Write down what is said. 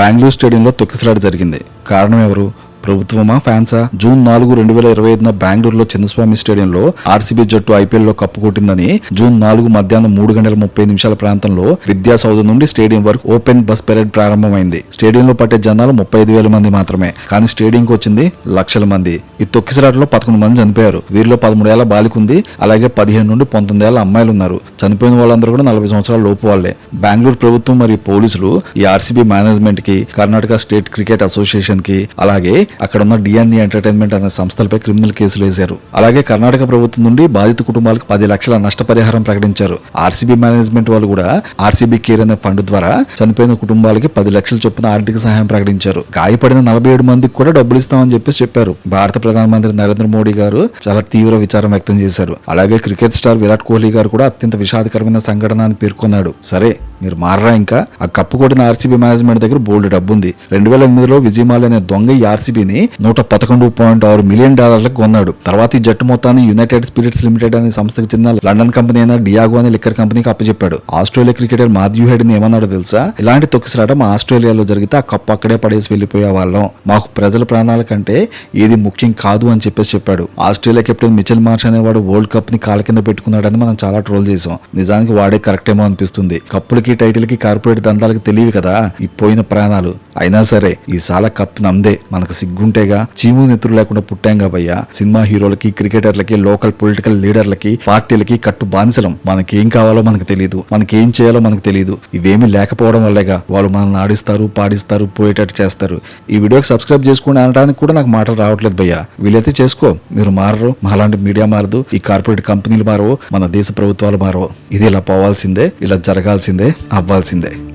బెంగళూరు స్టేడియంలో తొక్కిసలాట జరిగింది. కారణం ఎవరు? ప్రభుత్వమా ఫ్యాన్సా? జూన్ నాలుగు రెండు వేల ఇరవై ఐదున బెంగళూరులో చిన్నస్వామి స్టేడియంలో ఆర్సీబీ జట్టు ఐపీఎల్లో కప్పు కొట్టిందని జూన్ నాలుగు మధ్యాహ్నం మూడు గంటల ముప్పై నిమిషాల ప్రాంతంలో విద్యాసౌధ నుండి స్టేడియం వరకు ఓపెన్ బస్ పెరేడ్ ప్రారంభమైంది. స్టేడియంలో పట్టే జనాలు ముప్పై ఐదు వేల మంది మాత్రమే. కానీ స్టేడియంకి వచ్చింది లక్షల మంది. ఈ తొక్కిసలాటలో పదకొండు మంది చనిపోయారు. వీరిలో పదమూడేళ్ళ బాలిక ఉంది. అలాగే పదిహేను నుండి పంతొమ్మిది ఏళ్ళ అమ్మాయిలు ఉన్నారు. చనిపోయిన వాళ్ళందరూ కూడా నలభై సంవత్సరాల లోపు వాళ్ళే బెంగళూరు ప్రభుత్వం మరియు పోలీసులు ఈ ఆర్సీబీ మేనేజ్మెంట్కి కర్ణాటక స్టేట్ క్రికెట్ అసోసియేషన్కి అలాగే అక్కడ ఉన్న డిఎన్ఈ ఎంటర్టైన్మెంట్ అనే సంస్థలపై క్రిమినల్ కేసులు వేశారు. అలాగే కర్ణాటక ప్రభుత్వం నుండి బాధిత కుటుంబాలకు పది లక్షల నష్టపరిహారం ప్రకటించారు. ఆర్సీబీ మేనేజ్మెంట్ వాళ్ళు కూడా ఆర్సీబీ కేర్ అనే ఫండ్ ద్వారా చనిపోయిన కుటుంబాలకి పది లక్షల చొప్పున ఆర్థిక సహాయం ప్రకటించారు. గాయపడిన నలభై ఏడు మందికి కూడా డబ్బులు ఇస్తామని చెప్పేసి చెప్పారు. భారత ప్రధానమంత్రి నరేంద్ర మోడీ గారు చాలా తీవ్ర విచారం వ్యక్తం చేశారు. అలాగే క్రికెట్ స్టార్ విరాట్ కోహ్లీ గారు కూడా అత్యంత విషాదకరమైన సంఘటన అని పేర్కొన్నాడు. సరే మీరు మారరా ఇంకా? ఆ కప్పు కొట్టిన ఆర్సీబీ మేనేజ్మెంట్ దగ్గర బోల్డ్ డబ్బు ఉంది రెండు వేల ఎనిమిదిలో విజయమాలి అనే దొంగ ఈ ఆర్సీబీని నూట పదకొండు పాయింట్ ఆరు మిలియన్ డాలర్లకు కొన్నాడు. తర్వాత ఈ జట్టు మొత్తాన్ని యునైటెడ్ స్పిరిట్స్ లిమిటెడ్ అనే సంస్థకు చెందిన లండన్ కంపెనీ అయిన డియాగో అనే లిక్కర్ కంపెనీకి అప్పచెప్పాడు. ఆస్ట్రేలియా క్రికెటర్ మాథ్యూ హెడ్ని ఏమన్నాడో తెలుసా? ఇలాంటి తొక్కిసలాట మా ఆస్ట్రేలియాలో జరిగితే ఆ కప్పు అక్కడే పడేసి వెళ్ళిపోయే వాళ్ళం. మాకు ప్రజల ప్రాణాల కంటే ఏది ముఖ్యం కాదు అని చెప్పేసి చెప్పాడు. ఆస్ట్రేలియా కెప్టెన్ మిచెల్ మార్చ్ అనేవాడు వరల్డ్ కప్ని కాల కింద పెట్టుకున్నాడని మనం చాలా ట్రోల్ చేసాం నిజానికి వాడే కరెక్ట్ ఏమో అనిపిస్తుంది. కప్పులకి టైటిల్కి కార్పొరేట్ దందాలకి తెలియదు కదా. ఈ పోయిన ప్రాణాలు అయినా సరే ఈ సాల కప్ నమ్దే మనకు సిగ్గుంటేగా చీము నెత్తురు లేకుండా పుట్టాం కాబయ్యా సినిమా హీరోలకి క్రికెటర్లకి లోకల్ పొలిటికల్ లీడర్లకి పార్టీలకి కట్టు బానిసలం. మనకేం కావాలో మనకు తెలియదు మనకేం చేయాలో మనకు తెలియదు ఇవేమీ లేకపోవడం వల్లేగా వాళ్ళు మనల్ని ఆడిస్తారు పాడిస్తారు పోయేటట్టు చేస్తారు. ఈ వీడియోకి సబ్స్క్రైబ్ చేసుకుని అనడానికి కూడా నాకు మాటలు రావట్లేదు భయ్యా. వీలైతే చేసుకో. మీరు మారరు మాలాంటి మీడియా మారదు ఈ కార్పొరేట్ కంపెనీలు మారవు మన దేశ ప్రభుత్వాలు మారవు. ఇది ఇలా పోవాల్సిందే ఇలా జరగాల్సిందే అవ్వాల్సిందే.